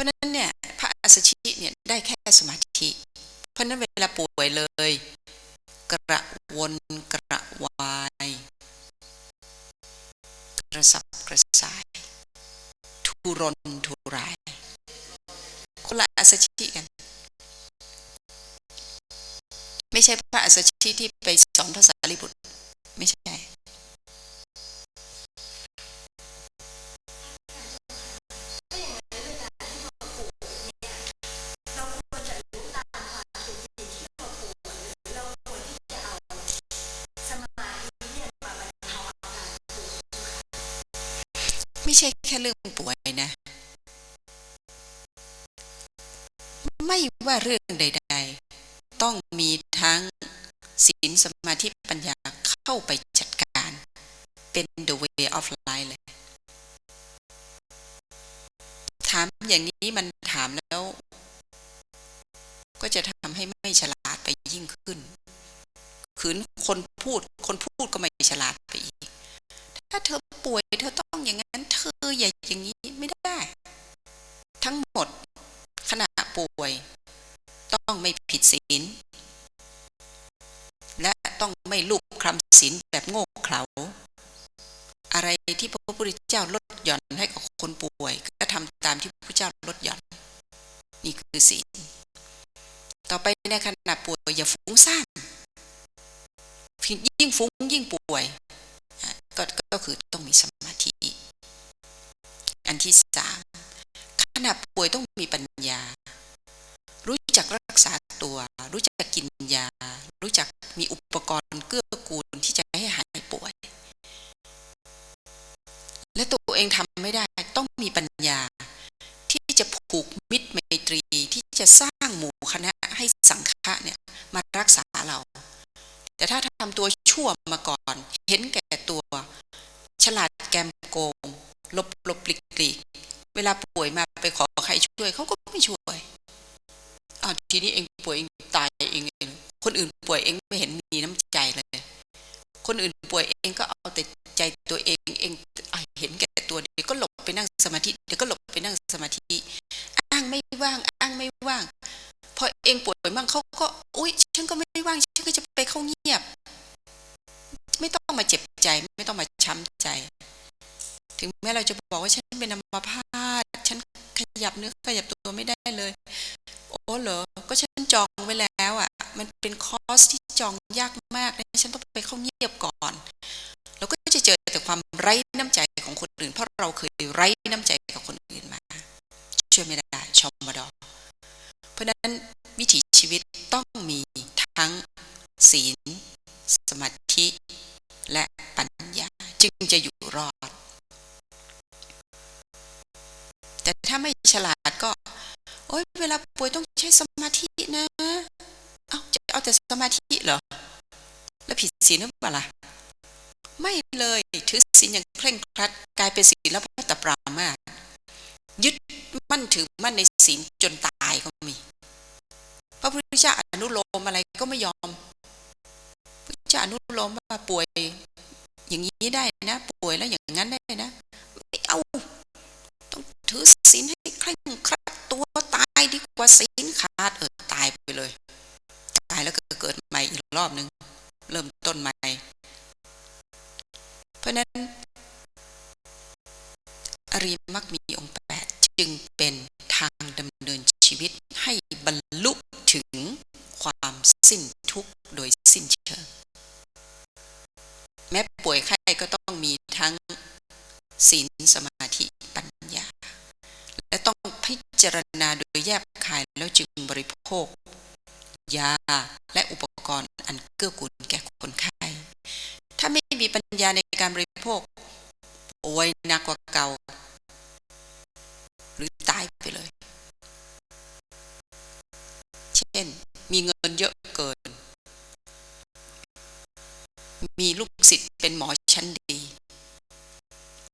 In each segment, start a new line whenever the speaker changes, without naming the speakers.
ราะนั้นเนี่ยพระอัสชิเนี่ยได้แค่สมาธิ เพราะนั้นเวลาป่วยเลย กระวนกระวาย กระสับกระส่าย ทุรนทุราย คนละอัสชิกัน ไม่ใช่พระอัสสชิที่ไปสอนภาษาลิบุตร ไม่ใช่ ไม่ใช่แค่เรื่องป่วยนะ ไม่ว่าเรื่องใด ๆ ต้องมีทั้งศีลสมาธิปัญญาเข้าไปจัดการ เป็น the way of life เลย ถามอย่างนี้มันถามแล้ว ก็จะทำให้ไม่ฉลาดไปยิ่งขึ้น ขืนคนพูดคนพูดก็ไม่ฉลาดไปอีก ถ้าเธอ ไม่ลูบคลำศีลแบบโง่เขลาอะไรที่พระพุทธเจ้าลดหย่อนให้กับคนป่วย ก็ทำตามที่พระพุทธเจ้าลดหย่อน นี่คือศีลต่อไปในขณะป่วยอย่าฟุ้งซ่านยิ่งฟุ้งยิ่งป่วย ก็ก็คือต้องมีสมาธิ อันที่สามขณะป่วยต้องมีปัญญา รู้จักรักษาตัว รู้จักกินยา รู้จักมีอุปกรณ์เกื้อกูลที่จะให้หายป่วย และตัวเองทำไม่ได้ต้องมีปัญญา ที่จะผูกมิตรไมตรีที่จะสร้างหมู่คณะให้สังฆะเนี่ยมารักษาเรา แต่ถ้าทำตัวชั่วมาก่อน เห็นแก่ตัว ฉลาดแกมโกงลบลบปลิกปลีกเวลาป่วยมาไปขอใครช่วยเขาก็ไม่ช่วยอ้าวทีนี้เองป่วยเองตายเองเอง คนอื่นป่วยเองไม่เห็นมีน้ำใจเลย คนอื่นป่วยเองก็เอาแต่ใจตัวเองเองเห็นแก่ตัวเดี๋ยวก็หลบไปนั่งสมาธิเดี๋ยวก็หลบไปนั่งสมาธิ อ้างไม่ว่าง อ้างไม่ว่าง พอเองป่วยมั่งเขาก็อุ้ยฉันก็ไม่ว่างฉันก็จะไปเข้าเงียบ ไม่ต้องมาเจ็บใจ ไม่ต้องมาช้ำใจ ถึงแม้เราจะบอกว่าฉันเป็นอัมพาตฉันขยับเนื้อขยับตัวไม่ได้เลย โอ้เหรอก็ฉันจองไว้แล้ว เป็นคอสที่จองยากมากฉันต้องไปเข้าเงียบก่อนเราก็จะเจอแต่ความไร้น้ำใจของคนอื่น เพราะเราเคยไร้น้ำใจกับคนอื่นมา ช่วยไม่ได้ชมมาดอเพราะนั้นวิถีชีวิตต้องมีทั้งศีล สมาธิและปัญญาจึงจะอยู่รอด แต่ถ้าไม่ฉลาดก็ โอ๊ยเวลาป่วยต้องใช้สมาธินะ เอาแต่สมาธิเหรอ แล้วผิดศีลหรือเปล่าล่ะ ไม่เลยถือศีลอย่างเคร่งครัดกลายเป็นศีลแล้วพัตปรามายึดมั่นถือมั่นในศีลจนตายก็มี พระพุทธเจ้าอนุโลมอะไรก็ไม่ยอมพระเจะอนุโลมว่าป่วย อย่างนี้ได้นะ ป่วยแล้วอย่างนั้นได้นะ ไม่เอา ต้องถือศีลให้เคร่งครัดตัวตายดีกว่าศีลขาดเออตายไปเลยายแล้วก็เกิดใหม่อีกรอบหนึ่งเริ่มต้นใหม่ เพราะนั้นอริมักมีองค์แปดจึงเป็นทางดำเนินชีวิตให้บรรลุถึงความสิ้นทุกข์โดยสิ้นเชิง แม้ป่วยไข้ก็ต้องมีทั้งศีลสมาธิปัญญา และต้องพิจารณาโดยแยบคายแล้วจึงบริโภค ยา และอุปกรณ์อันเกื้อกูลแก่คนไข้ ถ้าไม่มีปัญญาในการบริโภคป่วยหนักกว่าเก่า หรือตายไปเลย เช่น มีเงินเยอะเกิน มีลูกศิษย์เป็นหมอชั้นดี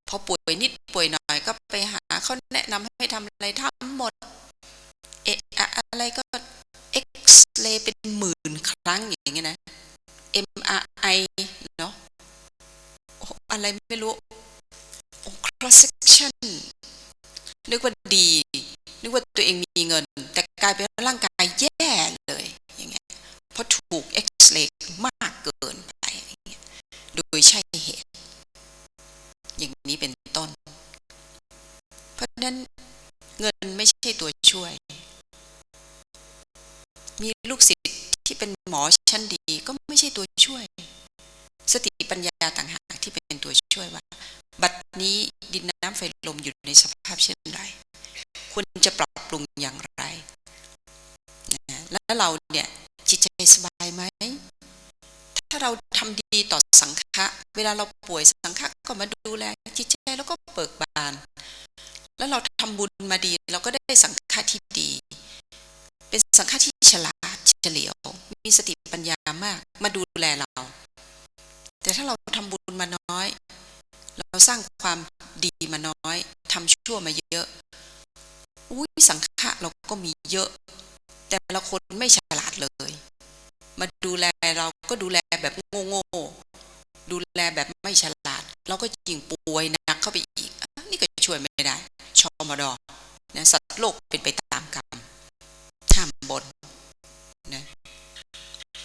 พอป่วยนิดป่วยหน่อยก็ไปหาเขาแนะนำให้ทำอะไรทำหมด เอะอะไรก็ เอ็กซเรย์เป็นหมื่นครั้งอย่างเงี้ยนะ MRI เนาะอะไรไม่รู้ cross section นึกว่าดี นึกว่าตัวเองมีเงิน แต่กลายเป็นร่างกายแย่เลยอย่างเงี้ยเพราะถูกเอ็กซเรย์มากเกินไปอย่างเงี้ยโดยใช่เหตุ อย่างนี้เป็นต้น เพราะฉะนั้นเงินไม่ใช่ตัวช่วย มีลูกศิษย์ที่เป็นหมอชั้นดีก็ไม่ใช่ตัวช่วย สติปัญญาต่างหากที่เป็นตัวช่วยว่า บัดนี้ดินน้ำไฟลมอยู่ในสภาพเช่นไรควรจะปรับปรุงอย่างไรนะแล้วเราเนี่ยจิตใจสบายไหม ถ้าเราทำดีต่อสังฆะเวลาเราป่วยสังฆะก็มาดูแลจิตใจแล้วก็เบิกบาน แล้วเราทำบุญมาดี เราก็ได้สังฆะที่ดี เป็นสังฆะที่ฉลาดเฉลียว มีสติปัญญามาก มาดูแลเรา แต่ถ้าเราทำบุญมาน้อย เราสร้างความดีมาน้อยทำชั่วมาเยอะ อุ้ยสังฆะเราก็มีเยอะ แต่ละคนไม่ฉลาดเลย มาดูแลเราก็ดูแลแบบโง่ๆดูแลแบบไม่ฉลาด เราก็ยิ่งป่วยหนักเข้าไปอีก นี่ก็ช่วยไม่ได้ ชอมดอ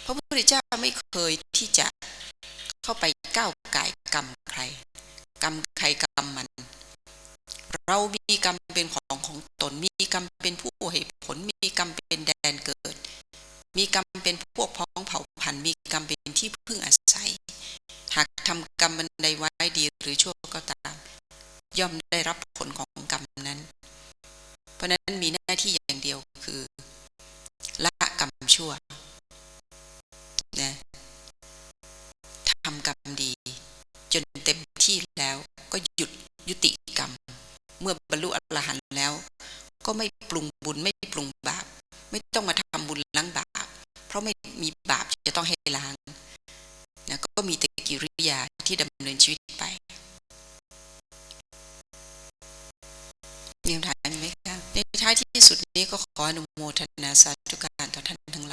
พระพุทธเจ้าไม่เคยที่จะเข้าไปก้าวไก่กรรมใคร กรรมใครกรรมมัน เรามีกรรมเป็นของของตน มีกรรมเป็นผู้ให้ผล มีกรรมเป็นแดนเกิด มีกรรมเป็นพวกพ้องเผ่าพันธุ์ มีกรรมเป็นที่พึ่งอาศัย หากทำกรรมบันใดไว้ดีหรือชั่วก็ตาม ย่อมได้รับผลของกรรมนั้น เพราะนั้นมีหน้าที่อย่างเดียวคือ ละกรรมชั่วนะทำกรรมดี จนเต็ม ที่แล้วก็หยุดยุติกรรม เมื่อบรรลุอรหันต์แล้ว ก็ไม่ปรุงบุญไม่ปรุงบาป ไม่ต้องมาทำบุญล้างบาป เพราะไม่มีบาปจะต้องให้ล้างนะก็มีแต่กิริยาที่ดำเนินชีวิตไปมีคำถามไหมคะในท้ายที่สุดนี้ก็ขออนุโมทนาสาธุการต่อท่านทั้งหล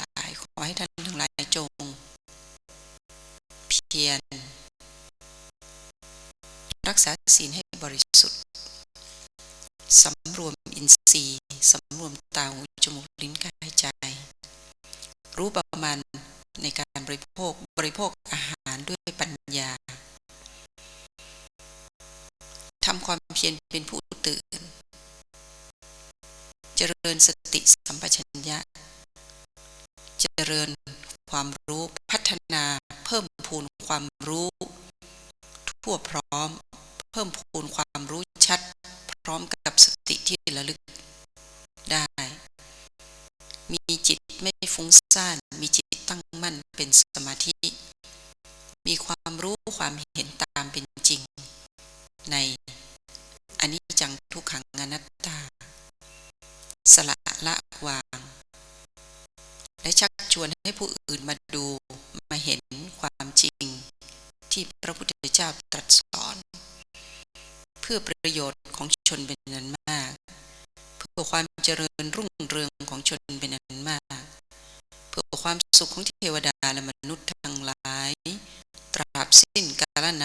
าย ษาศีลให้บริสุทธิ์สำรวมอินทรีย์สำรวมตาหูจมูกลิ้นกายใจ รู้ประมาณในการบริโภคบริโภคอาหารด้วยปัญญาทำความเพียรเป็นผู้ตื่น เจริญสติสัมปชัญญะ เจริญความรู้พัฒนาเพิ่มพูนความรู้ ทั่วพร้อม เพิ่มพูนความรู้ชัด พร้อมกับสติที่ระลึกได้ มีจิตไม่ฟุ้งซ่าน มีจิตตั้งมั่นเป็นสมาธิ มีความรู้ความเห็นตามเป็นจริง ในอันนี้จังทุกขังอนัตตา สละละวาง และชักชวนให้ผู้อื่นมาดูมาเห็นความจริงที่พระพุทธเจ้าตรัส เพื่อประโยชน์ของชนเป็นนั้นมาก เพื่อความเจริญรุ่งเรืองของชนเป็นนั้นมาก เพื่อความสุขของเทวดาและมนุษย์ทั้งหลาย ตราบสิ้นกาลน